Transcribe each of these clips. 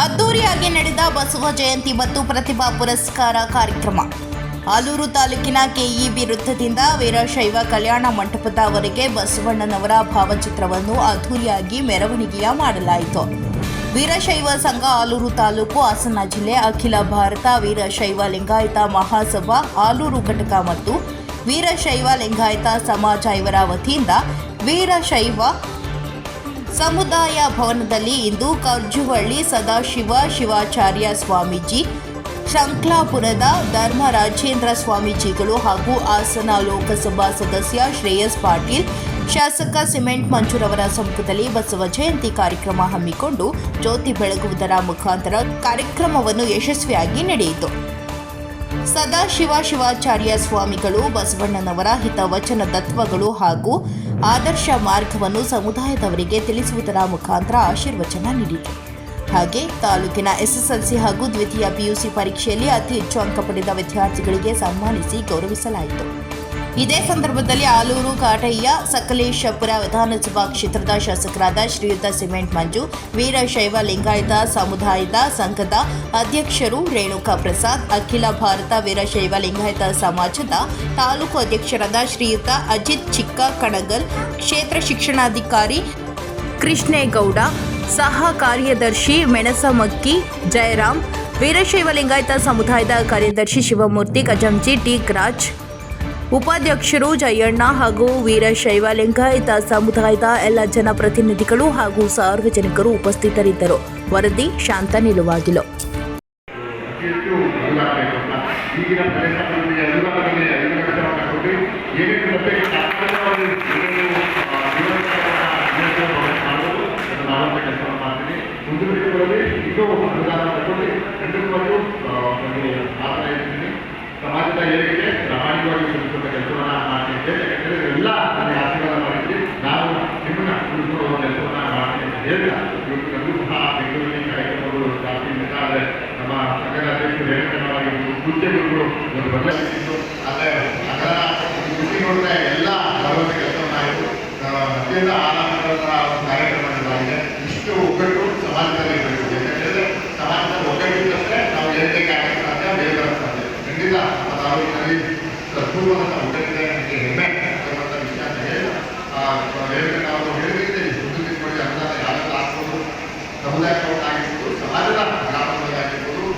ಅದ್ದೂರಿಯಾಗಿ ನಡೆದ ಬಸವ ಜಯಂತಿ ಮತ್ತು ಪ್ರತಿಭಾ ಪುರಸ್ಕಾರ ಕಾರ್ಯಕ್ರಮ. ಆಲೂರು ತಾಲೂಕಿನ ಕೆಇಬಿ ವೃತ್ತದಿಂದ ವೀರಶೈವ ಕಲ್ಯಾಣ ಮಂಟಪದವರೆಗೆ ಬಸವಣ್ಣನವರ ಭಾವಚಿತ್ರವನ್ನು ಅದ್ದೂರಿಯಾಗಿ ಮೆರವಣಿಗೆಯ ಮಾಡಲಾಯಿತು. ವೀರಶೈವ ಸಂಘ ಆಲೂರು ತಾಲೂಕು ಹಾಸನ ಜಿಲ್ಲೆ ಅಖಿಲ ಭಾರತ ವೀರಶೈವ ಲಿಂಗಾಯತ ಮಹಾಸಭಾ ಆಲೂರು ಘಟಕ ಮತ್ತು ವೀರಶೈವ ಲಿಂಗಾಯತ ಸಮಾಜ ಇವರ ವತಿಯಿಂದ ವೀರಶೈವ ಸಮುದಾಯ ಭವನದಲ್ಲಿ ಇಂದು ಕರ್ಜುವಳ್ಳಿ ಸದಾಶಿವ ಶಿವಾಚಾರ್ಯ ಸ್ವಾಮೀಜಿ, ಶಂಕ್ಲಾಪುರದ ಧರ್ಮ ರಾಜೇಂದ್ರ ಸ್ವಾಮೀಜಿಗಳು ಹಾಗೂ ಹಾಸನ ಲೋಕಸಭಾ ಸದಸ್ಯ ಶ್ರೇಯಸ್ ಪಾಟೀಲ್, ಶಾಸಕ ಸಿಮೆಂಟ್ ಮಂಜೂರವರ ಸಮ್ಮುಖದಲ್ಲಿ ಬಸವ ಜಯಂತಿ ಕಾರ್ಯಕ್ರಮ ಹಮ್ಮಿಕೊಂಡು ಜ್ಯೋತಿ ಬೆಳಗುವುದರ ಮುಖಾಂತರ ಕಾರ್ಯಕ್ರಮವನ್ನು ಯಶಸ್ವಿಯಾಗಿ ನಡೆಯಿತು. ಸದಾಶಿವ ಶಿವಾಚಾರ್ಯ ಸ್ವಾಮಿಗಳು ಬಸವಣ್ಣನವರ ಹಿತವಚನ ತತ್ವಗಳು ಹಾಗೂ ಆದರ್ಶ ಮಾರ್ಗವನ್ನು ಸಮುದಾಯದವರಿಗೆ ತಿಳಿಸುವುದರ ಮುಖಾಂತರ ಆಶೀರ್ವಚನ ನೀಡಿತು. ಹಾಗೆ ತಾಲೂಕಿನ ಎಸ್ಎಸ್ಎಲ್ಸಿ ಹಾಗೂ ದ್ವಿತೀಯ ಪಿಯುಸಿ ಪರೀಕ್ಷೆಯಲ್ಲಿ ಅತಿ ಹೆಚ್ಚು ಅಂಕ ಪಡೆದ ವಿದ್ಯಾರ್ಥಿಗಳಿಗೆ ಸನ್ಮಾನಿಸಿ ಗೌರವಿಸಲಾಯಿತು. ಇದೇ ಸಂದರ್ಭದಲ್ಲಿ ಆಲೂರು, ಕಾಟಯ್ಯ ಸಕಲೇಶಪುರ ವಿಧಾನಸಭಾ ಕ್ಷೇತ್ರದ ಶಾಸಕರಾದ ಶ್ರೀಯುತ ಸಿಮೆಂಟ್ ಮಂಜು, ವೀರಶೈವ ಲಿಂಗಾಯತ, ಸಮುದಾಯದ ಸಂಘದ ಅಧ್ಯಕ್ಷರು ರೇಣುಕಾ ಪ್ರಸಾದ್, ಅಖಿಲ ಭಾರತ ವೀರಶೈವ ಲಿಂಗಾಯತ ಸಮಾಜದ ತಾಲೂಕು ಅಧ್ಯಕ್ಷರಾದ ಶ್ರೀಯುತ ಅಜಿತ್ ಚಿಕ್ಕ ಕಣಗಲ್, ಕ್ಷೇತ್ರ ಶಿಕ್ಷಣಾಧಿಕಾರಿ ಕೃಷ್ಣೇಗೌಡ, ಸಹ ಕಾರ್ಯದರ್ಶಿ ಮೆಣಸಮಕ್ಕಿ ಜಯರಾಮ್, ವೀರಶೈವ ಲಿಂಗಾಯತ ಸಮುದಾಯದ ಕಾರ್ಯದರ್ಶಿ ಶಿವಮೂರ್ತಿ ಗಜಂಜಿ ಟಿ. ರಾಜ್ ಉಪಾಧ್ಯಕ್ಷರು ಜಯಣ್ಣ ಹಾಗೂ ವೀರಶೈವ ಲಿಂಗಾಯತ ಸಮುದಾಯದ ಎಲ್ಲ ಜನಪ್ರತಿನಿಧಿಗಳು ಹಾಗೂ ಸಾರ್ವಜನಿಕರು ಉಪಸ್ಥಿತರಿದ್ದರು. ವರದಿ ಶಾಂತ ನಿಲುವಾಗಿಲು ಸಮಾಜದ ಏರಿಕೆ ಬದಲಾಗಬೇಕು ಒಂದು ಬದಲಾಯಿಸಿದ್ದು ಆದರೆ ಖುಷಿ ನೋಡಿದ್ರೆ ಎಲ್ಲ ಬರುವಂಥ ಕೆಲಸವನ್ನು ಆಯಿತು ಅತ್ಯಂತ ಆನಂದಕರ ಕಾರ್ಯಕ್ರಮ ಇದಾಗಿದೆ ಇಷ್ಟು ಒಗ್ಗಟ್ಟು ಸಮಾಜದಲ್ಲಿ ಇರಬೇಕು ಯಾಕಂದರೆ ಸಮಾಜದಲ್ಲಿ ಒಗ್ಗಟ್ಟಿದ್ದಷ್ಟೇ ನಾವು ಏಳಕ್ಕೆ ಆಗಕ್ಕೆ ಸಾಧ್ಯ ಬೇಗ ಸಾಧ್ಯ. ಖಂಡಿತ ತಾಲೂಕಿನಲ್ಲಿ ಒಗ್ಗಟ್ಟಿದೆ ನನಗೆ ಹೆಮ್ಮೆ ಅನ್ನುವಂಥ ವಿಷಯ ಅಂತ ಹೇಳಿ ನಾವು ಹೇಳಿದ್ರೆ ಅನುದಾನ ಯಾವೆಲ್ಲ ಆಗ್ಬೋದು ಸಮುದಾಯ ಆಗಿರ್ಬೋದು ಸಮಾಜದ ಗ್ರಾಮದಲ್ಲಿ ಆಗಿರ್ಬೋದು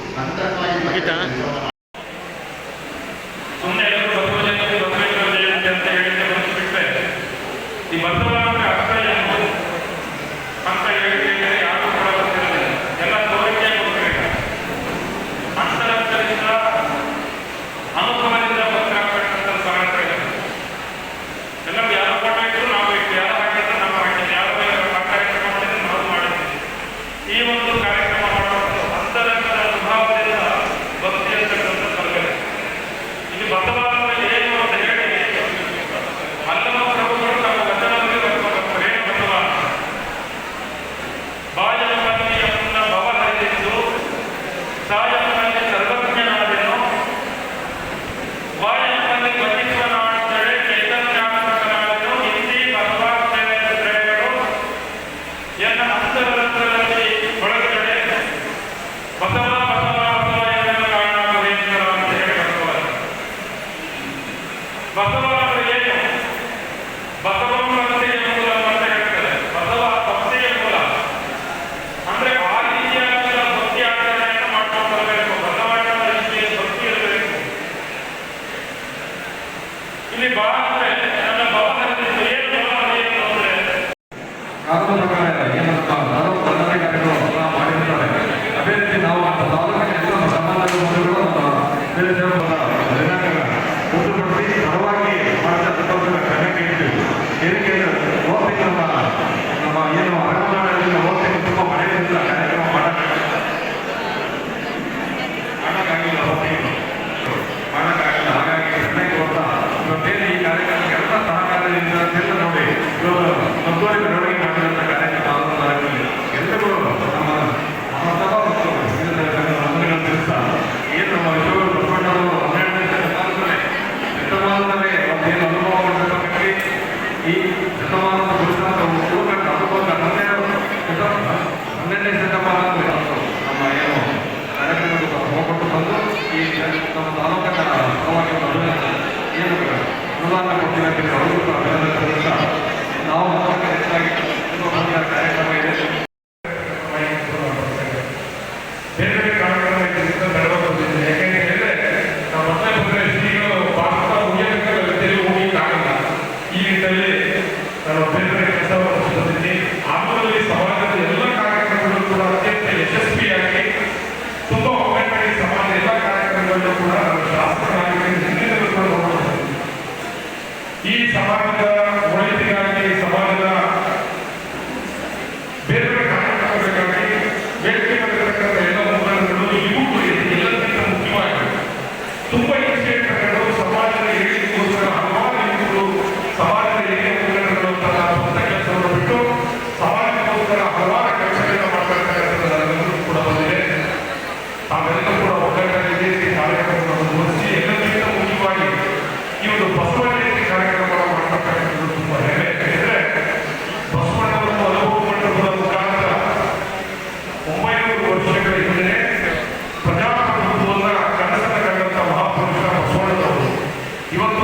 ఈ శతమానం పురుషాంతం చూడండి అనుకోక హండ్రెడ్ హండ్రెడ్ శతమానం ನಮ್ಮ ಏನು ಕಾರ್ಯಕ್ರಮಕ್ಕೆ ಹೋಗ್ಬಿಟ್ಟು ಬಂದು ಈ ನಮ್ಮ ತಾಲೂಕಿನ ಪರವಾಗಿ ಏನು ಅನುದಾನ ಕೊಟ್ಟಿರೋದಕ್ಕೆ ಅವರು Rivolgo